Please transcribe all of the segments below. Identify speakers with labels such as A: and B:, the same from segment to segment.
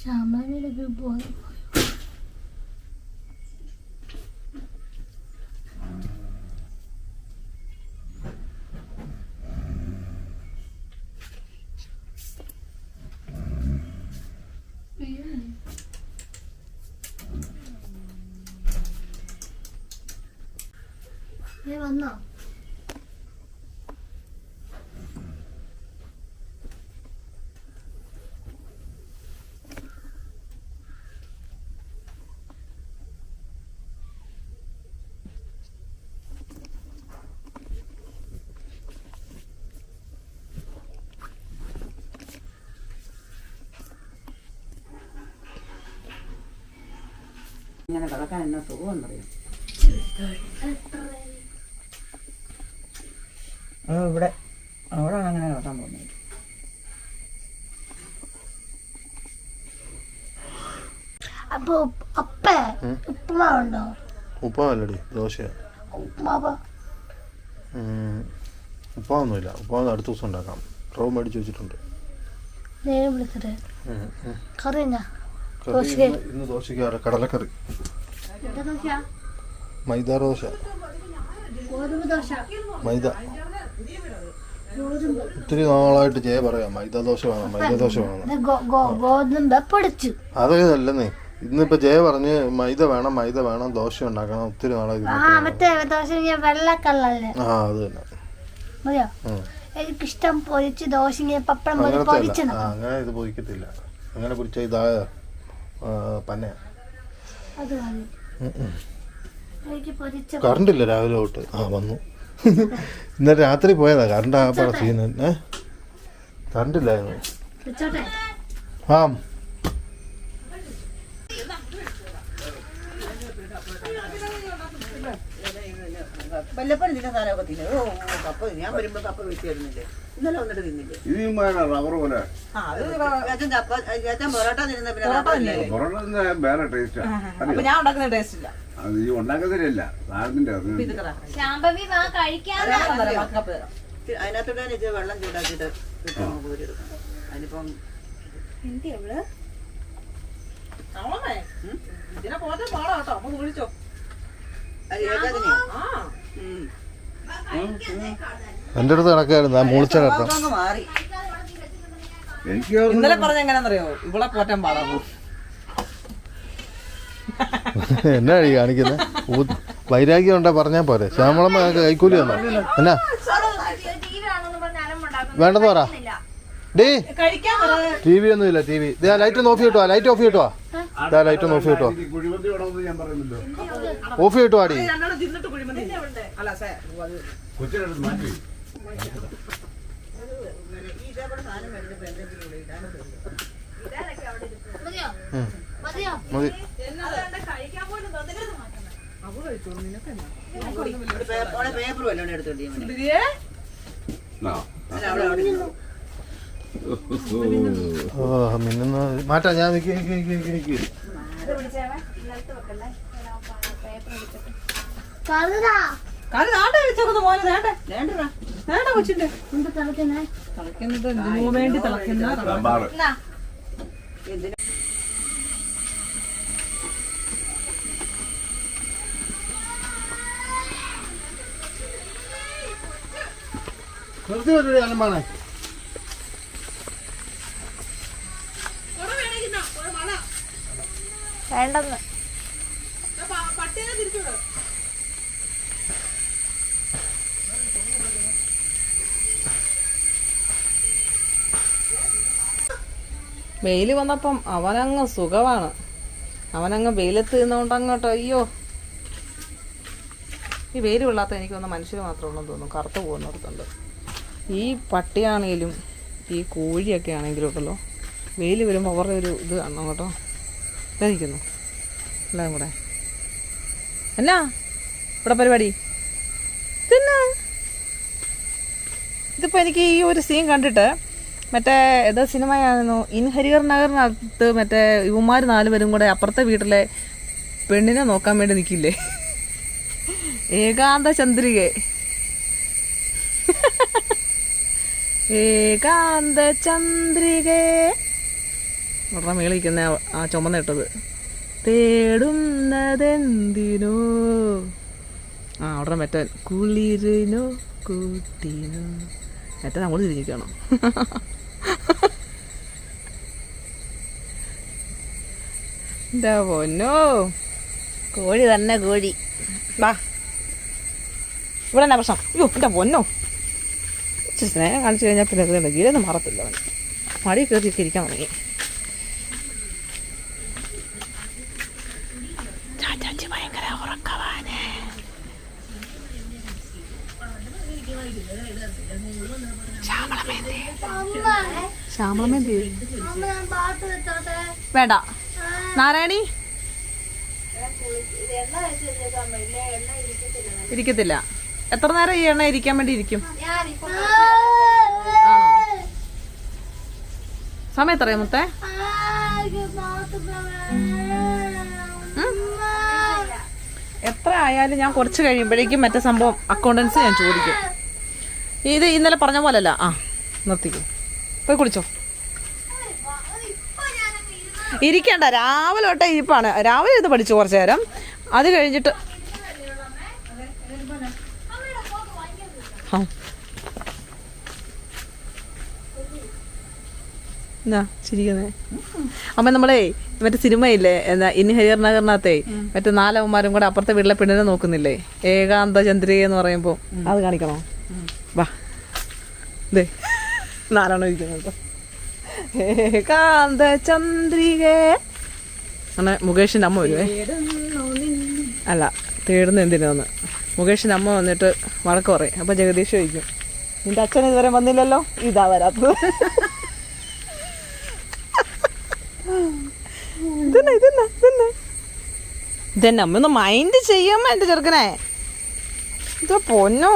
A: ശ്യാമലൊക്കെ പോയി ഏ വന്നോ
B: ഇങ്ങനെ കിടക്കാൻ എന്നാ സുഖമെന്നറിയാം ഇവിടെ അവിടെയാണ് അങ്ങനെ കിടക്കാൻ പോകുന്നത്.
A: അപ്പൊ അപ്പേ ഉപ്പുമാവുണ്ടോ?
C: ഉപ്പാവല്ലടി ദോശയാ.
A: ഉപ്പുമാവ്.
C: ഉം. ഉപ്പാവൊന്നുമില്ല ഉപ്പാവ് അടുത്ത ദിവസം ഉണ്ടാക്കാം. റവ് മേടിച്ച് വെച്ചിട്ടുണ്ട്.
A: നേരെ. കറി എന്നാ?
C: കറി ഇന്ന് ദോശയ്ക്ക് കടലക്കറി.
A: ദോശ
C: മൈദ ദോശ. മൈദ. ഒത്തിരി നാളായിട്ട് ജയ പറയാം. മൈദ ദോശ വേണം മൈദ ദോശ വേണം.
A: ഗോതമ്പ് പൊടിച്ചു.
C: അതേതല്ലെന്നേ ഇന്നിപ്പോ ജയ പറഞ്ഞ് മൈദ വേണം മൈദ വേണം ദോശ ഉണ്ടാക്കണം ഒത്തിരി നാളായി
A: ആ
C: അത് തന്നെ.
A: എനിക്കിഷ്ടം പൊരിച്ച് ദോശ ഇങ്ങനെ പപ്പടം
C: അങ്ങനെ ഇത് പൊരിക്കത്തില്ല. അങ്ങനെ പൊരിച്ച ഇതായ പന്നയാ.
A: അത്
C: കറണ്ട് ഇല്ല രാവിലെ തൊട്ട്. ആ വന്നു. ഇന്നലെ രാത്രി പോയതാ കറണ്ട് ആ പറ സീൻ ഏ? കറണ്ട് ഇല്ലായിരുന്നു. ആ.
B: വല്ലപ്പോഴും സാധനമൊക്കെ തിന്നു. ഓ ഓ, കപ്പ ഞാൻ വരുമ്പോ കപ്പ വരുന്നില്ലേ ഇന്നലെ വന്നിട്ട് തിന്നില്ലേ?
D: വേണം റബ്ബർ പോലെ.
B: ആ അത് ചേച്ചൻ ചപ്പ ചേച്ചൻ പൊറോട്ട തിന്നുന്ന പിന്നെ റബ്ബർ ഇല്ലേ?
D: പൊറോട്ട വേറെ ടേസ്റ്റാ
E: അപ്പൊ ഞാൻ ഉണ്ടാക്കുന്ന ടേസ്റ്റ് ഇല്ല.
D: അത് ഈ ഉണ്ടാക്കുന്നതിലല്ല സാധനത്തിന്റെ അത്
B: ഇത് കറ.
A: ശാംഭവി വാ കഴിക്കാൻ
B: തരാം, തരാം.
E: ബാക്കി കപ്പ തരാം.
B: ഇച്ചിരി അതിനകത്തോട്ട് ഞാൻ ഇച്ചിരി വെള്ളം ചൂടാക്കിയിട്ട് ഇട്ട് നമുക്ക് കോരി എടുക്കണം അതിനിപ്പം
E: അവളെ? ഇതിനെ പോകാൻ പാടാ കേട്ടോ. ഒന്ന് വിളിച്ചോ
B: അത് ഏകാദിനെയോ?
E: ആ.
C: എന്റെ അടുത്ത് കണക്കായിരുന്നു ആ മൂളിച്ച കട്ടം.
B: അപ്പൊ അങ്ങ് മാറി.
D: എനിക്ക്
E: ഇന്നലെ പറഞ്ഞ എങ്ങനെയാണെന്നറിയോ? ഇവിടെ പോറ്റാൻ പാടാമോ
C: എന്നാ ഈ കാണിക്കുന്നത് വൈരാഗ്യം ഉണ്ടെ പറഞ്ഞാൽ പോരെ. ശ്യാമളമ്മ ഞങ്ങൾക്ക് കൈക്കൂലി തന്നോ എന്നാ? വേണ്ടെന്ന് പറ. ഡേ ടി വി ഒന്നുമില്ല ടി വി. ലൈറ്റ് ഒന്ന് ഓഫ് കിട്ടുവാ ലൈറ്റ് ഓഫ് കിട്ടുവാ ഇതാ ലൈറ്റ് ഒന്ന് ഓഫ്
D: പറയുന്നില്ലോ
C: ഓഫ്
A: മതിയോ മതിയോ
C: മതി.
B: പേപ്പർ വല്ലോണ്ട് എടുത്തോണ്ടി
E: സുന്ദരിയേ
D: ആ.
B: അവിടെ അവിടെ ഇരുന്നു.
C: ഓ മിന്നുന്ന മാറ്റാ ഞാൻ നിക്ക്
A: വേണ്ടെന്ന്.
E: വെയിൽ വന്നപ്പം അവനങ്ങ് സുഖമാണ് അവനങ്ങ് വെയിലത്ത് നിന്നുകൊണ്ട് അങ്ങോട്ടോ അയ്യോ. ഈ വെയിൽ കൊള്ളാത്ത എനിക്ക് വന്ന മനുഷ്യർ മാത്രമേ ഉള്ളൂ തോന്നുന്നു. കറുത്ത് പോകുന്നിടത്തുണ്ട് ഈ പട്ടിയാണെങ്കിലും ഈ കോഴിയൊക്കെ ആണെങ്കിലും ഉണ്ടല്ലോ വെയിൽ വരുമ്പോൾ അവരുടെ ഒരു ഇത് കാണണം കേട്ടോ. ഇരിക്കുന്നു എല്ലാം കൂടെ. എന്നാ? ഇവിടെ പരിപാടി. പിന്നെ? ഇതിപ്പോൾ എനിക്ക് ഈ ഒരു സീൻ കണ്ടിട്ട് മറ്റേ ഏതോ സിനിമയായിരുന്നു. ഇൻഹരിയർ നഗറിനകത്ത് മറ്റേ ഇവന്മാർ നാലുപേരും കൂടെ അപ്പുറത്തെ വീട്ടിലെ പെണ്ണിനെ നോക്കാൻ വേണ്ടി നിൽക്കില്ലേ ഏകാന്ത ചന്ദ്രികെ. ഏകാന്ത ചന്ദ്രികെ. ഉടനെ മേളിക്കുന്ന ആ ചുമന്നിട്ടത് തേടുന്നതെന്തിനോ? ആ അവിടെ മറ്റേ കുളിരിനോ കൂട്ടിനോ. മറ്റേ നമ്മൾ തിരിഞ്ഞിരിക്കണം എന്താ പൊന്നോ? കോഴി തന്നെ കോഴി. വാ. ഇവിടെ എന്നാ പ്രശ്നം? അയ്യോ എന്റെ പൊന്നോ? സ്നേഹം കാണിച്ചു കഴിഞ്ഞാൽ പിന്നെ ഗീരൊന്നും മാറത്തില്ല മടി കയറിയൊക്കെ ഇരിക്കാൻ തുടങ്ങി ചാച്ചാച്ചി ഭയങ്കര ഉറക്കവാന്
A: അമ്മ
E: വേണ്ട. നാരായണി? ഇരിക്കത്തില്ല. എത്ര നേരം ഈ എണ്ണ ഇരിക്കാൻ വേണ്ടി ഇരിക്കും? സമയം എത്രയാ മുത്തേ? എത്ര ആയാലും ഞാൻ കുറച്ച് കഴിയുമ്പോഴേക്കും മറ്റേ സംഭവം അക്കൗണ്ടൻസ് ഞാൻ ചോദിക്കും. ഇത് ഇന്നലെ പറഞ്ഞ പോലല്ല. ആ നിർത്തിക്കും. പോയി കുളിച്ചോ ഇരിക്കണ്ട രാവിലെ തൊട്ടേ ഇരിപ്പാണ്. രാവിലെ ഇത് പഠിച്ചു കുറച്ച് നേരം. അത് കഴിഞ്ഞിട്ട്. എന്നാ ചിരിക്കുന്നേ. അമ്മ നമ്മളേ മറ്റേ സിനിമയില്ലേ എന്താ ഇനി ഹരിഹർ നഗറിനകത്തെ മറ്റേ നാലവന്മാരും കൂടെ അപ്പുറത്തെ വീട്ടിലെ പെണ്ണിനെ നോക്കുന്നില്ലേ? ഏകാന്ത ചന്ദ്രിക എന്ന് പറയുമ്പോൾ അത് കാണിക്കണോ? വാ. ദേ നാലാണോ ഇരിക്കുന്നത് ഏകാന്ത ചന്ദ്രിക. അങ്ങനെ മുകേഷിന്റെ അമ്മ വരുവേ. അല്ല തേടുന്ന എന്തിനാന്ന്. മുകേഷിന്റെ അമ്മ വന്നിട്ട് വഴക്ക് പറയും. അപ്പൊ ജഗദീഷ് ചോദിക്കും നിന്റെ അച്ഛൻ ഇതുവരെ വന്നില്ലല്ലോ? ഇതാ വരാത്തത്. ഇതന്നെ ഇതന്നെ ഇതന്നെ. ഇതന്നെ അമ്മ ഒന്ന് മൈൻഡ് ചെയ്യാമ്മ എന്റെ ചെറുക്കനെ. ഇത് പൊന്നോ.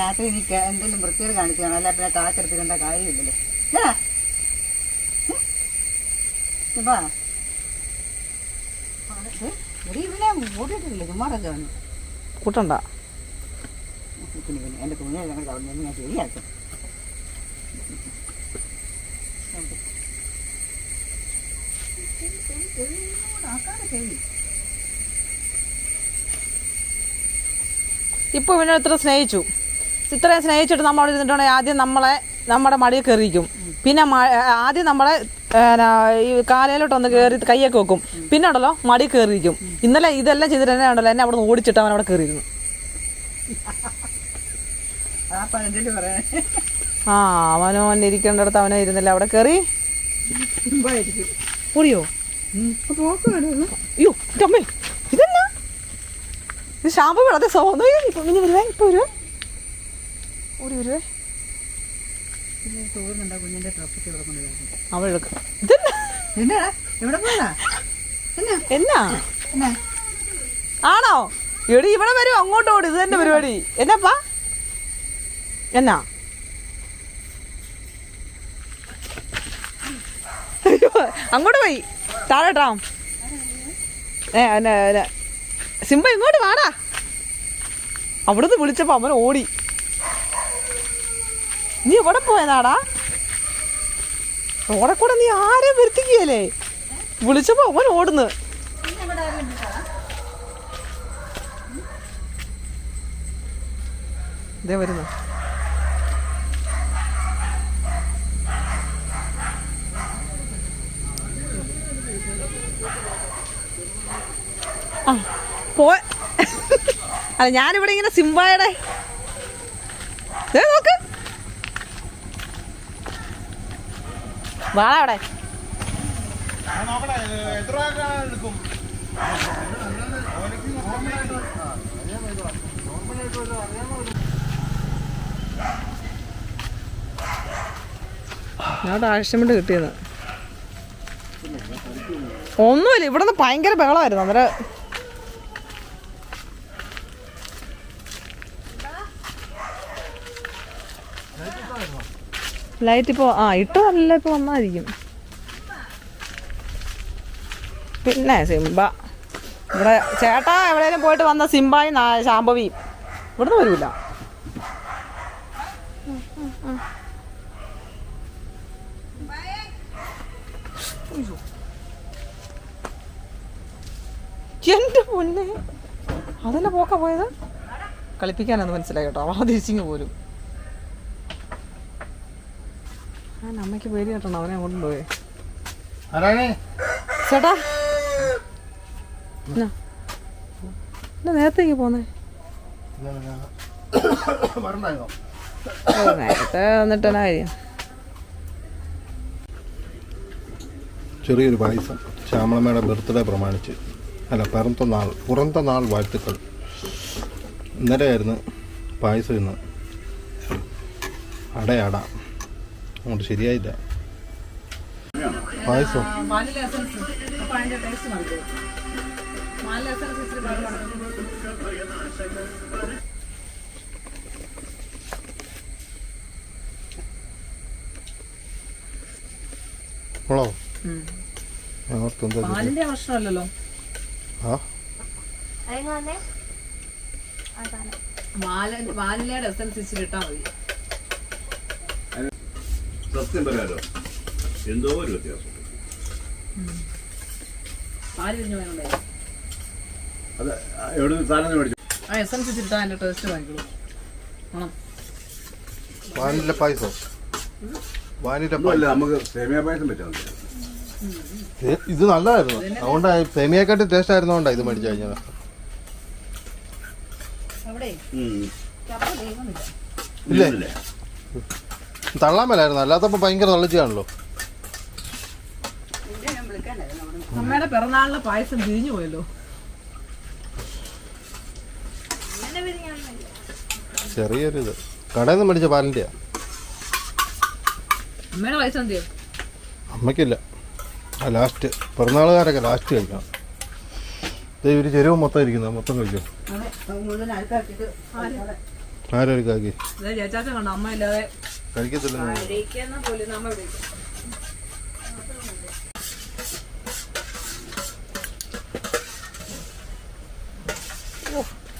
B: രാത്രി എനിക്ക് എന്തെങ്കിലും വൃത്തിയോട് കാണിക്കണം അല്ല പിന്നെ കാര്യമില്ലല്ലോ. ഇതാ.
E: കൂട്ടണ്ട
B: പിന്നെ പിന്നെ എന്റെ തുണി ഞങ്ങൾ ഞാൻ ശരിയാക്കും
E: ഇപ്പൊ ഇവനെ ഇത്ര സ്നേഹിച്ചു. ഇത്രയും സ്നേഹിച്ചിട്ട് നമ്മൾ അവിടെ ഇരുന്നിട്ടുണ്ടെങ്കിൽ ആദ്യം നമ്മളെ നമ്മുടെ മടിയിൽ കയറിയിരിക്കും. പിന്നെ ആദ്യം നമ്മളെ ഈ കാലയിലോട്ട് ഒന്ന് കയറി കൈയൊക്കെ വെക്കും. പിന്നെ ഉണ്ടല്ലോ മടി കയറിയിരിക്കും. ഇന്നലെ ഇതെല്ലാം ചെയ്തിട്ട് തന്നെ ഉണ്ടല്ലോ എന്നെ അവിടെ നിന്ന് ഓടിച്ചിട്ട് അവൻ അവിടെ കയറിയിരുന്നു.
B: ആ
E: അവനോ അവൻ ഇരിക്കേണ്ടടുത്ത് അവനോ ഇരുന്നില്ല. അവിടെ കയറി. ഓടിയോ? അയ്യോ അമ്മേ ഇതെന്നാ? ഇത് ഷാമ്പു വിടാതെ സോന്നു ഇപ്പൊ ഇനി വരുവേ ഇപ്പൊ വരുവേ. ഓടി വരുവേ.
B: തോന്നുന്നുണ്ടോ കുഞ്ഞിന്റെ ട്രഫിക്ക് ഇവിടെ കൊണ്ടുവരുന്നത്
E: അവൾ എടുക്കും.
B: എവിടെ പോയതാ? എന്നാ
E: എന്നാ?
B: എന്നാ
E: ആണോ? എടി ഇവിടെ വരും അങ്ങോട്ട് ഓടി. ഇത് തന്നെ പരിപാടി. എന്നാപ്പാ? എന്നാ? അങ്ങോട്ട് പോയി. താഴെട്ടാ ഏ എന്നാ എന്നാ. സിംബ ഇങ്ങോട്ട് വാടാ. അവിടുന്ന് വിളിച്ചപ്പോ അവൻ ഓടി. നീ എവിടെ പോയതാടാ? റോഡെ കൂടെ നീ ആരെ വരുത്തിക്കുകയല്ലേ? വിളിച്ചപ്പോ അവൻ ഓടുന്നു. ഇതേ വരുന്നു. ആ പോ അല്ല ഞാനിവിടെ ഇങ്ങനെ സിംബായുടെ നോക്ക്. വാടാ. അവിടെ ഞാൻ ആവശ്യമുണ്ട് കിട്ടിയത്. ഒന്നുമില്ല ഇവിടെ നിന്ന് ഭയങ്കര ബഹളമായിരുന്നു. അന്നേരം ലൈറ്റ് ഇപ്പോൾ ആ ഇട്ടതല്ല ഇപ്പോൾ വന്നായിരിക്കും. പിന്നെ സിംബ. ഇവിടെ ചേട്ടാ എവിടെയെങ്കിലും പോയിട്ട് വന്ന സിംബായും ശാംഭവി ഇവിടുന്ന് വരൂല. എന്റെ പൊന്നെ. അതല്ല പോക്ക പോയത്? കളിപ്പിക്കാനെന്ന് മനസ്സിലായി കേട്ടോ. അവളെ തിരിച്ചിങ് പോരും ഞാൻ അമ്മയ്ക്ക് പേര് കേട്ടണം അവനെ അങ്ങോട്ട്
C: പോയി
E: ചേട്ടാ. എന്നാ? നേരത്തേക്ക് പോന്നേ. നേരത്തെ വന്നിട്ട് കാര്യം?
C: ചെറിയൊരു പായസം. ശ്യാമളമ്മയുടെ ബർത്ത്ഡേ പ്രമാണിച്ച്. അല്ല പിറത്ത നാൾ പുറന്ത നാൾ വാഴ്ത്തുക്കൾ. ഇന്നലെയായിരുന്നു പായസം ഇന്ന്. അടയട. അങ്ങോട്ട് ശരിയായില്ല. പായസം.
E: Vanilla essence. അപ്പൊ മതി ടേസ്റ്റ് മാറി വാനില എസൻസ് ഇച്ചിരി വെള്ളം
C: കൊള്ളോ ഞാൻ ഓർത്ത് എന്താ ഇത്?
E: പാലിന്റെ പ്രശ്നമല്ലല്ലോ
C: ആ
A: അതെങ്ങനെ അതാണ്
E: വാല വാനിലയുടെ എസൻസ് ഇച്ചിരി ഇട്ടാ മതി
D: സത്യം പറയാലോ എന്തോ ഒരു വ്യത്യാസം. അത് എവിടെ നിന്ന് സാധനം മേടിച്ചു?
E: ആ എസൻസ് ഇച്ചിരി അതിന്റെ ടേസ്റ്റ് വാങ്ങിക്കോളൂ.
C: വാനില പായസം. വാനില
D: അല്ല നമുക്ക് സേമിയ പായസം വെച്ചാൽ മതി.
C: ഏ, ഇത് നല്ലതായിരുന്നു. അതുകൊണ്ടാ സേമിയക്കാട്ടി ടേസ്റ്റ് ആയിരുന്നോണ്ടാ ഇത് മേടിച്ചു കഴിഞ്ഞത്
E: അവിടെ?
D: ഉം.
C: ഇല്ലേ?
D: ഇല്ലേ?
C: തള്ളാൻ മേലായിരുന്നു അല്ലാത്തപ്പോ ഭയങ്കര തള്ളിച്ചാണല്ലോ
E: അമ്മയുടെ പിറന്നാളിന് പായസം തിരിഞ്ഞു പോയല്ലോ.
A: അങ്ങനെ പിരിഞ്ഞൊന്നുമില്ല
C: ചെറിയൊരു ഇത് കടയിൽ നിന്ന് മേടിച്ച പാലിന്റെ
E: അമ്മയുടെ പൈസ എന്ത് ചെയ്യും
C: അമ്മയ്ക്കില്ല. ആ ലാസ്റ്റ്. പിറന്നാളുകാരൊക്കെ ലാസ്റ്റ് കഴിക്കണം. ഒരു ചെരുവ് മൊത്തം ഇരിക്കുന്നത് മൊത്തം കഴിക്കും
B: ആരൊക്കെ അഴുക്കാക്കിയിട്ട്
C: ആരൊരുക്കാക്കി
E: ചേച്ചാച്ച കണ്ടോ. അമ്മ ഇല്ലാതെ
C: കഴിക്കത്തില്ല
E: പാത്രത്തിന് പോലും നമ്മ വിളിക്കും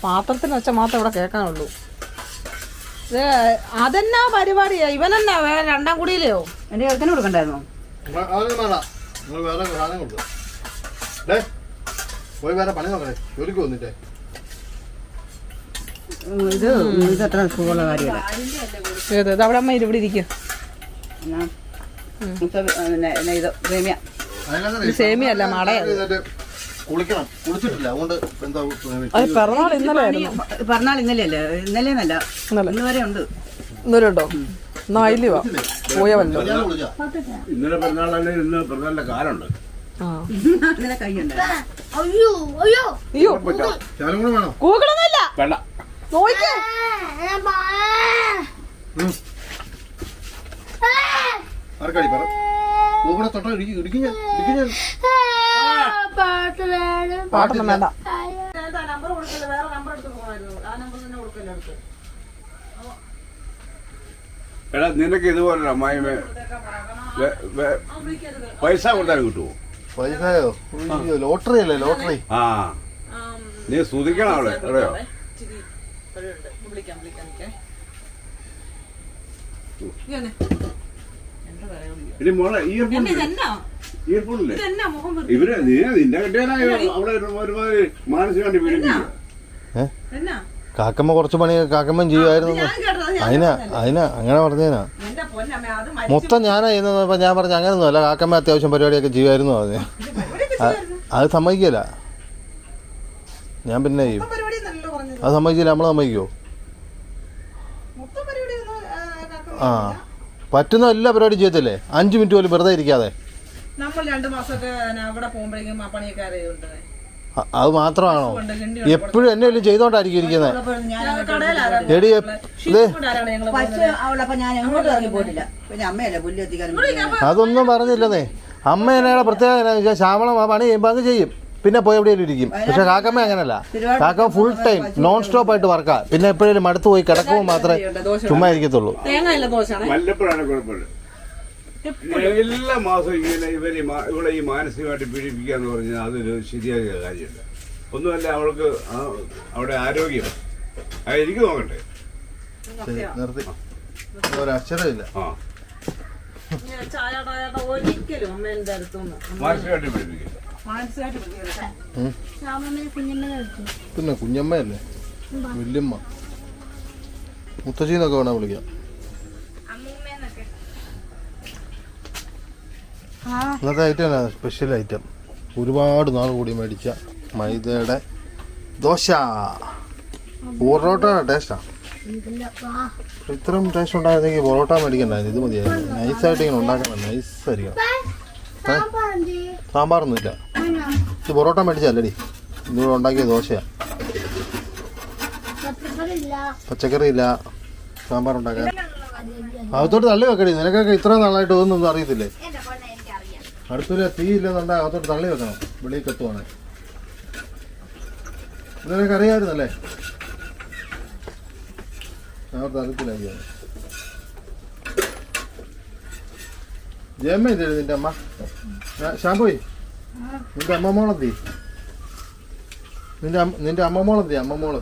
E: പാത്രത്തിൽ വെച്ച മാത്രം ഇവിടെ കേൾക്കാനുള്ളൂ. ഇത് അതെന്നാ പരിപാടിയാ ഇവനെന്നാ വേറെ രണ്ടാം കുടിയിലെയോ?
B: എന്റെ ചെറുക്കന് കൊടുക്കണ്ടായിരുന്നോ?
C: പോയി വേറെ പണി നോക്കണേ. ജോലിക്ക് വന്നിട്ടേ
B: ഇത് ഇത് അത്ര സുഖമുള്ള കാര്യമല്ല.
E: ഏത്? ഇത് അവിടെ അമ്മ ഇവിടെ ഇരിക്കുക
B: ഇത്
E: സേമിയ. അല്ല മടയാ
C: കുളിക്കണം. കുളിച്ചിട്ടില്ല. അതുകൊണ്ട് എന്താ
E: പിറന്നാൾ ഇന്നലെ ഇന്നലെ
B: ഇന്ന് വരെ ഉണ്ട്.
E: ഇന്നലെ ഉണ്ടോ? എന്നാ വാ. പോയവല്ലോ
D: ഇന്നലെ പിറന്നാളല്ലേ ഇന്ന് പിറന്നാളിന്റെ കാലുണ്ട്
E: ആ.
B: ഇന്നലെ കൈയുണ്ട്
A: അയ്യോ അയ്യോ.
E: അയ്യോ.
C: ശാലം കൂടെ വേണോ?
E: കൂക്കണമെന്നില്ല
D: വേണ്ട.
A: ഏ,
C: ആർക്കടി പറ? കൂടെ തൊട്ടോ ഇടിക്കും ഇടിക്കും ഞാൻ ഇടിക്കും ഞാൻ.
E: പാട്ടൊന്നും വേണ്ട. നമ്പർ കൊടുക്കില്ല വേറെ നമ്പർ എടുത്ത് ആ നമ്പർ തന്നെ കൊടുക്കില്ല
D: എടാ നിനക്ക് ഇതുപോലെ അമ്മായി പൈസ കൊടുത്താൽ കിട്ടുമോ
C: പൈസയോ? ലോട്ടറി അല്ലേ ലോട്ടറി.
D: ആ. നീ സ്തുതിക്കണം അവിടെ അറിയോ?
E: വിളിക്കാം വിളിക്കാം നിൽക്കേ
D: ഇവർ നീ നിന്റെ ഒരുമാതിരി മാനസികമായിട്ട് പീഡിപ്പിക്കുക
C: കാക്കമ്മ കുറച്ച് പണി കാക്കമ്മ ചെയ്യുമായിരുന്നു അതിനാ അതിനാ അങ്ങനെ പറഞ്ഞേനാ. മൊത്തം ഞാനാ ചെയ്യുന്നത് ഇപ്പൊ ഞാൻ പറഞ്ഞ അങ്ങനെയൊന്നും അല്ല. കാക്കമ്മ അത്യാവശ്യം പരിപാടിയൊക്കെ ചെയ്യുമായിരുന്നു പറഞ്ഞു. അത് സമ്മതിക്കില്ല. ഞാൻ പിന്നെ ചെയ്യും.
E: പരിപാടി നല്ലോ പറഞ്ഞത്.
C: അത് സമ്മതിക്കില്ല നമ്മൾ സമ്മതിക്കുമോ
E: ഒന്നും, ആ,
C: പറ്റുന്ന എല്ലാ പരിപാടിയും ചെയ്യത്തില്ലേ? അഞ്ച് മിനിറ്റ് പോലും വെറുതെ ഇരിക്കാതെ.
E: നമ്മൾ രണ്ടു മാസമൊക്കെ പിന്നെ അവിടെ പോകുമ്പോഴേക്കും ആ പണിയൊക്കെ അറിയുന്നുണ്ട്
C: അ- അത് മാത്രമാണോ? എപ്പോഴും എന്നെ വല്ലതും ചെയ്തോണ്ടായിരിക്കും ഇരിക്കുന്നത് എടി അതൊന്നും പറഞ്ഞില്ലെന്നേ. അമ്മ എന്നയുടെ പ്രത്യേകത ശാമളം ശ്യാമളം ആ പണി ചെയ്യുമ്പോൾ അങ്ങ് ചെയ്യും. പിന്നെ പോയി എവിടെയെങ്കിലും ഇരിക്കും. പക്ഷെ കാക്കമ്മ അങ്ങനല്ല. കാക്ക ഫുൾ ടൈം നോൺ സ്റ്റോപ്പ് ആയിട്ട് വർക്കാ പിന്നെ എപ്പോഴേലും മടുത്ത് പോയി കിടക്കുമ്പോൾ മാത്രമേ ചുമ്മാ ഇരിക്കത്തുള്ളൂ.
D: എല്ലാ മാസവും ഇങ്ങനെ ഇവർ ഇവിടെ ഈ മാനസികമായിട്ട് പീഡിപ്പിക്കുക എന്ന് പറഞ്ഞാൽ അതൊരു ശരിയായ കാര്യമല്ല. ഒന്നുമല്ല അവൾക്ക് അവിടെ ആരോഗ്യം. അത് എനിക്ക് നോക്കട്ടെ
C: നിർത്തി. ഒരക്ഷരമില്ല
D: ആ.
E: ഒരിക്കലും അടുത്തുനിന്ന്
D: മാനസികമായിട്ട് പഠിപ്പിക്കുക
E: മാനസികമായിട്ട് പിടിക്കരുത്.
C: പിന്നെ കുഞ്ഞമ്മയല്ലേ? വല്യമ്മ. മുത്തശ്ശിന്നൊക്കെ വേണം വിളിക്കാം.
A: അമ്മൂമ്മേന്നൊക്കെ.
C: ഇന്നത്തെ ഐറ്റം തന്നെ സ്പെഷ്യൽ ഐറ്റം ഒരുപാട് നാൾ കൂടി മേടിച്ച മൈദയുടെ ദോശ. പൊറോട്ടയുടെ
A: ടേസ്റ്റാണ്
C: ഇത്രയും ടേസ്റ്റ് ഉണ്ടായിരുന്നെങ്കിൽ പൊറോട്ട മേടിക്കണ്ടായിരുന്നു. ഇത് മതിയായിരുന്നു. നൈസായിട്ട് ഇങ്ങനെ ഉണ്ടാക്കണം. നൈസായിരിക്കണം സാമ്പാറൊന്നുമില്ല. ഇത് പൊറോട്ട മേടിച്ചല്ലടി ഇന്നിവിടെ ഉണ്ടാക്കിയ ദോശയാ. പച്ചക്കറി ഇല്ല സാമ്പാർ ഉണ്ടാക്കാൻ. അകത്തോട്ട് തള്ളി വെക്കടി. നിനക്കൊക്കെ ഇത്ര നാളായിട്ട് ഒന്നും അറിയത്തില്ലേ? അടുത്തൊരു തീ ഇല്ലെന്നുണ്ടെങ്കിൽ അകത്തോട്ട് തള്ളി വെക്കണം. വെളിയിൽ കെട്ടുവാണ്. ഇതിനൊക്കെ നിനക്ക് അറിയാമായിരുന്നല്ലേ ഞാൻ അറിയത്തില്ലായിരുന്നു ജയമ്മ ഇല്ലേ നിന്റെ അമ്മ ഷാമ്പോയി നിന്റെ അമ്മമ്മോളെന്തി നിന്റെ അമ്മ- മോളെന്തി അമ്മ മോൾ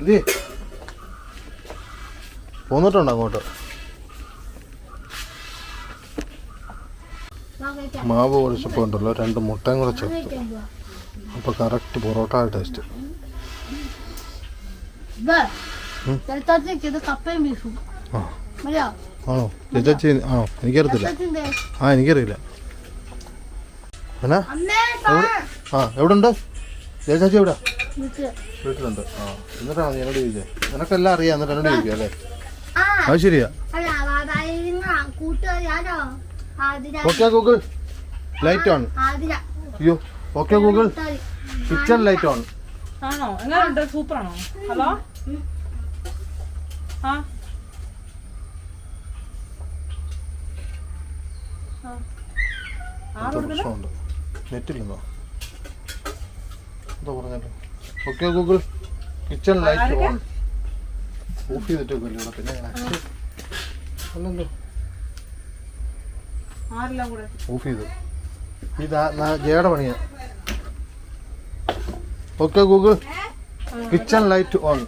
C: എന്തി പോന്നിട്ടുണ്ടോ അങ്ങോട്ട് മാവ് പൊടിച്ചപ്പോൾ ഉണ്ടല്ലോ രണ്ട് മുട്ടയും കൂടെ ചേർത്തു. അപ്പോൾ കറക്റ്റ് പൊറോട്ട ടേസ്റ്റ്
A: ബീഫും
C: ആ. ആണോ? ചേച്ചി ആണോ എനിക്കറിയത്തില്ല. ആ എനിക്കറിയില്ല. ആ എവിടെ? ഉണ്ട് ചേച്ചാച്ചി എവിടെ?
A: വീട്ടിൽ.
C: വീട്ടിലുണ്ട്. ആ എന്നിട്ടാണ് നീ എന്നോട് ചോദിച്ചേ? നിനക്കെല്ലാം അറിയാം. എന്നിട്ട് എന്നോട് ചോദിക്കുക അല്ലേ?
A: ആ.
C: അത് ശരിയാ. Okay Google. ലൈറ്റ് ഓൺ അയ്യോ okay Google. Kitchen light on
E: ആണോ? എങ്ങനെയുണ്ട്? സൂപ്പറാണോ? ഹലോ? ആ.
C: പ്രശ്നമുണ്ട്. നെറ്റില്ലെന്നോ എന്താ പറഞ്ഞല്ലോ okay Google kitchen light on off ചെയ്തിട്ടൊക്കെ ഇവിടെ പിന്നെ അല്ലല്ലോ ഓഫ് ചെയ്തു. ഇതാ ജയുടെ പണിയാ. Okay Google kitchen light on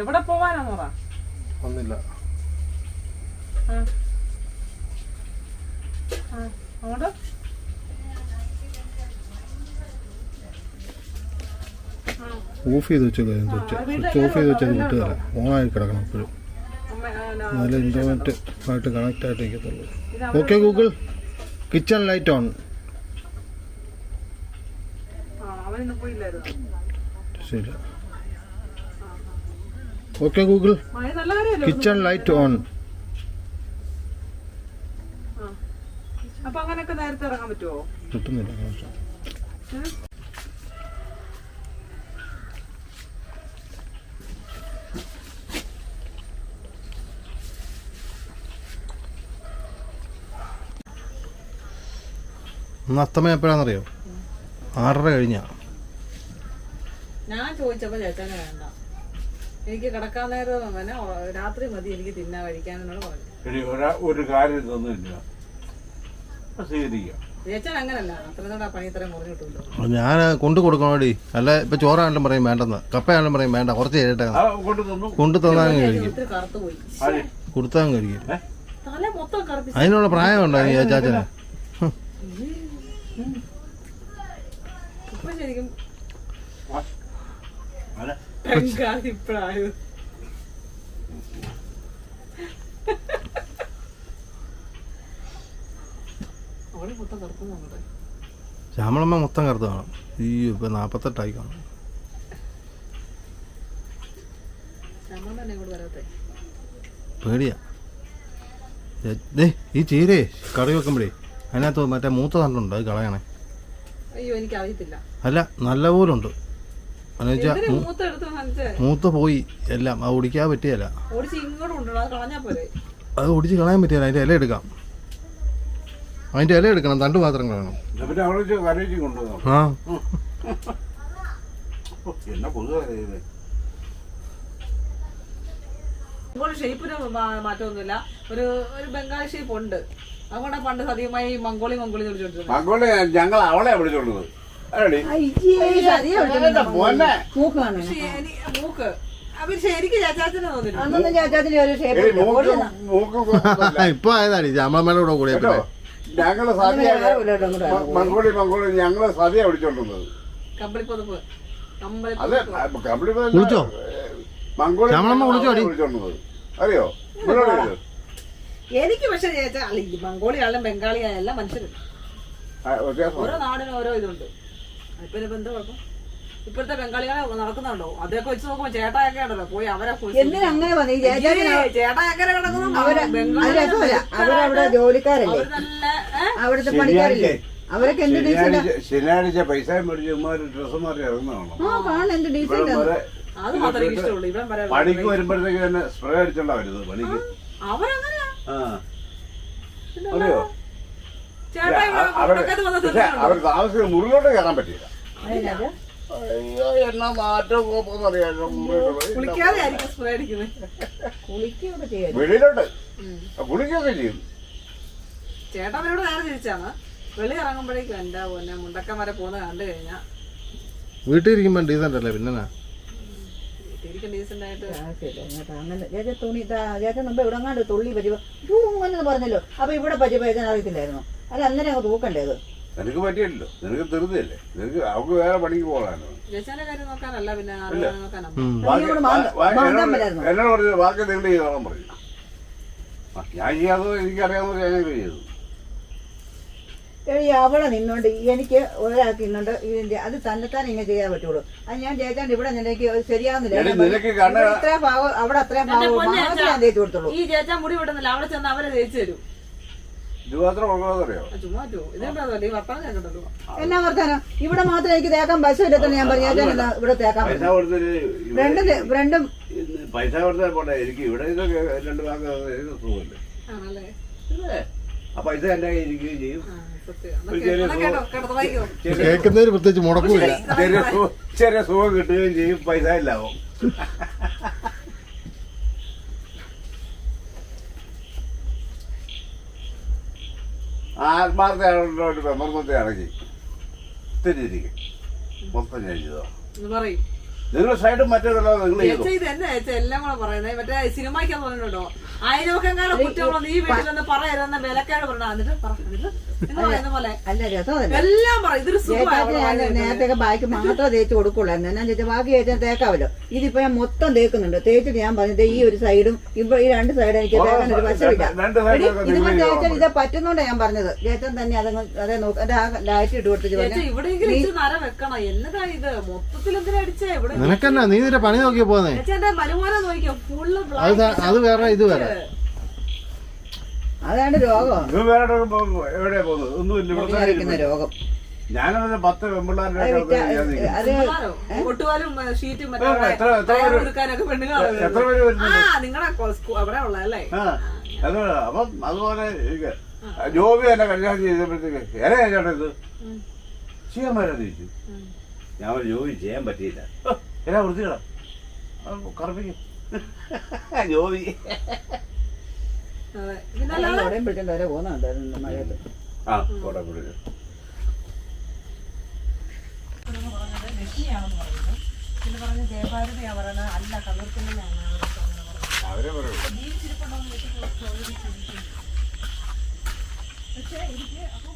E: എവിടെ പോവാനാ
C: ഒന്നില്ല
E: അങ്ങോട്ട്.
C: ഓഫ് ചെയ്ത് വെച്ചത് സ്വിച്ച് ഓഫ് ചെയ്ത് വെച്ചാൽ വിട്ടുതരാം ആയി കിടക്കണം എപ്പോഴും.
E: നല്ല
C: എന്നാലേ ഇന്റർനെറ്റ് ആയിട്ട് കണക്റ്റ് ആയിട്ട് ഇരിക്കത്തുള്ളൂ okay Google kitchen light on ശരി. Okay Google kitchen light on
E: അപ്പൊ അങ്ങനെയൊക്കെ നേരത്തെ ഇറങ്ങാൻ പറ്റുമോ
C: കിട്ടുന്നില്ല. ഇന്ന് അത്തമ എപ്പോഴാണെന്നറിയോ? ആറര കഴിഞ്ഞാ.
E: ഞാൻ ചോദിച്ചപ്പോ ചേച്ചനെ വേണ്ട. എനിക്ക് കിടക്കാൻ നേരം രാത്രി മതി എനിക്ക് തിന്നാൻ കഴിക്കാനെന്നോട് പറഞ്ഞു.
D: ഒരു കാര്യം തന്നില്ല
C: ഞാൻ കൊണ്ടു കൊടുക്കണോടി. അല്ല ഇപ്പൊ ചോറാണെങ്കിലും പറയും വേണ്ടെന്ന്. കപ്പയാണെങ്കിലും പറയും വേണ്ട. കുറച്ച് ചെയ്യട്ടെ.
D: ആ കൊണ്ടു
C: തന്നാൽ തന്നാലും കഴിക്കും.
E: കൊടുത്താൽ പോയി.
D: ആര്?
C: കൊടുത്താലും കഴിക്കും.
E: തല മൊത്തം കറുപ്പി
C: അതിനുള്ള പ്രായമുണ്ടോ ഈ ചാച്ചന്?
E: ഇപ്പൊ ശരിക്കും
D: ആരാ?
E: ബംഗാളി ഇപ്പഴായത് അവിടെ മൊത്തം കറുപ്പ് നമ്മുടെ
C: ശ്യാമളമ്മ മൊത്തം കറുത്ത് കാണും ഈ ഇപ്പൊ നാപ്പത്തെട്ടായി കാണും പേടിയാ. ദേ ഈ ചീരേ കറി വെക്കുമ്പോഴേ അതിനകത്ത് മറ്റേ മൂത്ത തണ്ടുണ്ട് അത് കളയണേ.
E: അയ്യോ എനിക്ക് അറിയത്തില്ല
C: അല്ല നല്ല പോലുണ്ട്
E: ഉണ്ട് മൂത്ത
C: പോയി. എല്ലാം അത് ഒടിക്കാൻ പറ്റിയല്ല
E: അത് ഓടിച്ച്
C: അത് ഒടിച്ച് കളയാൻ പറ്റിയല്ല അതിന്റെ ഇല എടുക്കാം. അതിന്റെ ഇല എടുക്കണം തണ്ട് മാത്രം കളയണം. ആ.
D: എന്നാ പൊതുവെ
E: ഇപ്പോൾ ഷേപ്പിന് മാറ്റമൊന്നുമില്ല. ഒരു ഒരു ബംഗാളി ഷേപ്പ് ഉണ്ട്. അതുകൊണ്ടാ പണ്ട് സതിയുമായി മംഗോളി മംഗോളി വിളിച്ചോണ്ടിരുന്നത്
D: മംഗോളി ഞങ്ങൾ അവളെ വിളിച്ചോണ്ടത് അല്ലേ
E: മൂക്ക് ശരിക്കും ചാച്ചാച്ചനെ തോന്നില്ല
B: അന്നൊന്നും ചേച്ചാത്തിന് ഒരു ഷേപ്പ്
D: മൂക്ക് മൂക്ക് കുഴപ്പമില്ല.
C: ഇപ്പൊ ആയതാണ് ശ്യാമളമ്മയുടെ കൂടെ കൂടിയ
D: കേട്ടോ?
C: പിന്നെ
B: ഞങ്ങൾ
D: മ- മംഗോളി മംഗോളി ഞങ്ങൾ സദ്യ വിളിച്ചോണ്ടിരുന്നത്.
E: കമ്പിളിപ്പൊതുപ്പ്
D: അതെ കമ്പിളി
C: വിളിച്ചോ?
D: മംഗോളി
C: ശ്യാമളമ്മ വിളിച്ചോ അടി?
D: വിളിച്ചോണ്ടുന്നത് അറിയോ?
E: എനിക്ക് പക്ഷെ ചേച്ചാ അല്ല ഈ മംഗോളിയായാലും ബംഗാളിയായാലും എല്ലാം മനുഷ്യരും. ഓരോ നാടിനും ഓരോ ഇതുണ്ട്. ഇപ്പൊ എന്താ കുഴപ്പം? ഇപ്പോഴത്തെ ബംഗാളികളെ നടക്കുന്നുണ്ടോ? അതൊക്കെ വെച്ച് നോക്കുമ്പോ ചേട്ടായൊക്കെ ഉണ്ടല്ലോ. പോയി അവരെ
B: എന്തിനാ അങ്ങനെ വന്നു? ഈ
E: ചേട്ടായൊക്കെ കിടക്കുന്നു
B: അവരവിടെ ജോലിക്കാരല്ലേ? അവിടുത്തെ പണിക്കാരില്ലേ? അവരൊക്കെ എന്ത് ഡീസന്റ്
D: ശനിയാഴ്ച പൈസ മേടിച്ച് ഡ്രസ് മാറി ഇറങ്ങുന്നതാണോ
B: ആ കാണാൻ എന്ത് ഡീസന്റ്
D: പണിക്ക് വരുമ്പോഴത്തേക്ക് തന്നെ സ്പ്രേ അടിച്ചോണ്ടാ വരുന്നത് പണിക്ക്. അറിയോ? അവർ താമസിക്കുന്ന മുറിയിലോട്ട് കയറാൻ പറ്റില്ല അയ്യോ എന്നാ മാറ്റം
E: കുളിക്കാതെ ആയിരിക്കും സ്പ്രേ അടിക്കുന്നത്.
B: കുളിക്കുകയൊക്കെ ചെയ്യാം
D: വെളിയിലോട്ട്. കുളിക്കൊക്കെ ചെയ്യും.
E: ചേട്ടാ അവരോട് നേരെ തിരിച്ചാണ്. വെളി ഇറങ്ങുമ്പോഴേക്കും എന്റെ പൊന്നെ മുണ്ടക്കം വരെ പോകുന്ന കണ്ടു കഴിഞ്ഞാ.
C: വീട്ടിൽ ഇരിക്കുമ്പോ ഡീസന്റ് അല്ലേ പിന്നെ
B: തുള്ളി പറ്റുമ്പോ അങ്ങനെ പറഞ്ഞല്ലോ. അപ്പൊ ഇവിടെ പറ്റുമ്പോ അറിയത്തില്ലായിരുന്നു. അല്ല അന്നേരം അങ്ങ് തൂക്കണ്ടേത്
D: നിനക്ക് പറ്റിയല്ലോ. നിനക്ക് ധൃതിയല്ലേ നിനക്ക് അവക്ക് വേറെ പണിക്ക് പോകാനോ? എന്നോട് പറഞ്ഞു ബാക്കി നിങ്ങൾ ചെയ്തോളം പറഞ്ഞു ഞാൻ ചെയ്യാതെ എനിക്കറിയാവുന്ന ഞാൻ ചെയ്തു
B: എടി അവിടെ നിന്നോണ്ട് എനിക്ക് ഒരാൾക്ക് ഇന്നുണ്ട് ഇതിന്റെ അത് തന്നെത്താൻ ഇങ്ങനെ ചെയ്യാൻ പറ്റുള്ളൂ. അത് ഞാൻ ചേച്ചാണ്ട് ഇവിടെ നിനക്ക് ശരിയാവുന്നില്ല.
D: എടി,
B: ഭാവം അവിടെ അത്രയും ഭാവം ഞാൻ തേച്ച് കൊടുത്തുള്ളൂ.
E: ഈ ചേച്ചാൻ മുടി വിടുന്നില്ല അവിടെ ചെന്ന് അവരെ തേച്ചു തരും.
B: എന്നാ വർത്താനം ഇവിടെ മാത്രം എനിക്ക് തേക്കാൻ പൈസ ഇല്ലാത്ത ഞാൻ പറഞ്ഞു. ഞാൻ ഇവിടെ തേക്കാൻ രണ്ടും രണ്ടും
D: പൈസ കൊടുത്താൽ പോട്ടെ. എനിക്ക് ഇവിടെ ഇതൊക്കെ രണ്ട് ഭാഗം സുഖമല്ലേ? ആ പൈസ എന്റെ കയ്യിൽ ഇരിക്കുകയും ചെയ്യും.
C: കേൾക്കുന്നതിന് പ്രത്യേകിച്ച് മുടക്കൂല
D: ചെറിയ സുഖം കിട്ടുകയും ചെയ്യും. പൈസ ഇല്ലാവും ആത്മാർത്ഥയാണല്ലോ ഒരു പെമർന്നത്തെയാണെങ്കിൽ തിരിച്ചിരിക്കും മൊത്തം ഞാൻ ചെയ്തോ
E: പറയും.
D: നിങ്ങൾ സൈഡും മറ്റേതല്ലോ നിങ്ങൾ ചെയ്തു?
E: ചേച്ചാ ഇത് എന്നാ ചേച്ചാ എല്ലാം കൂടെ പറയുന്നത് മറ്റേ സിനിമയ്ക്കാന്ന് പറഞ്ഞിട്ടുണ്ടോ? അയൽവക്കങ്കാലം കുറ്റമുള്ള ഈ വീട്ടിലൊന്ന് പറയരുതെന്ന വിലക്കാട് പറഞ്ഞ എന്നിട്ട് പറ എന്നിട്ട് നിങ്ങൾ പറയുന്ന പോലെ.
B: അല്ല രസമല്ല
E: എല്ലാം പറയും ഇതൊരു
B: നേരത്തെ ബാക്കി മാത്രമേ തേച്ച് കൊടുക്കുള്ളൂ. എന്നാ ചോദിച്ചാൽ ബാക്കി ചേച്ചാൽ തേക്കാവല്ലോ ഇതിപ്പോ ഞാൻ മൊത്തം തേക്കുന്നുണ്ട്. തേച്ചിട്ട് ഞാൻ പറഞ്ഞത് ഈ ഒരു സൈഡും ഇപ്പൊ ഈ രണ്ട് സൈഡും എനിക്ക് തേക്കാൻ ഒരു വശമില്ല. ഇതിപ്പോ
D: തേച്ചാൽ
B: ചേച്ചൻ ഇത് പറ്റുന്നോണ്ടാ ഞാൻ പറഞ്ഞത്. ചേച്ചൻ തന്നെ അതങ്ങ് അതെ നോക്ക് അത് ആ ലൈറ്റ് ഇട്ട് കൊടുത്തിട്ട്
E: ഇവിടെ
B: പറഞ്ഞു
E: നര വെക്കണം. എന്നതാ ഇത്? മൊത്തത്തിൽ എന്തിനാ അടിച്ചേ? ഇവിടെ
C: നിനക്കെന്നാ? നീ നിന്റെ പണി നോക്കി പോന്നെ. അത് അത് വേറെ ഇത് വേറെ.
B: അതാണ് രോഗം.
D: ഇത് വേറെ? എവിടെയാ പോകുന്നത്? ഒന്നുമില്ല ഇവിടെ.
B: രോഗം.
D: പത്ത് പെമ്പിള്ളാരുടെ എത്ര- പേര്- അപ്പം അതുപോലെ ജോബി എന്നെ കല്യാണം ചെയ്തപ്പോഴത്തേക്ക് ഏറെ ചേട്ടാ ഇത്? ചെയ്യാൻ പറ്റാതിരിക്കും ഞാൻ ജോബി ചെയ്യാൻ പറ്റിയില്ല. ഓ, എന്നാ വൃത്തികളാ കറപ്പിക്കും. ജോബി.
B: വരെ പോകുന്നുണ്ടായിരുന്നു മഴയത്ത്.
D: ആ അവരെ പറയൂ.
E: പക്ഷേ എനിക്ക് അപ്പൊ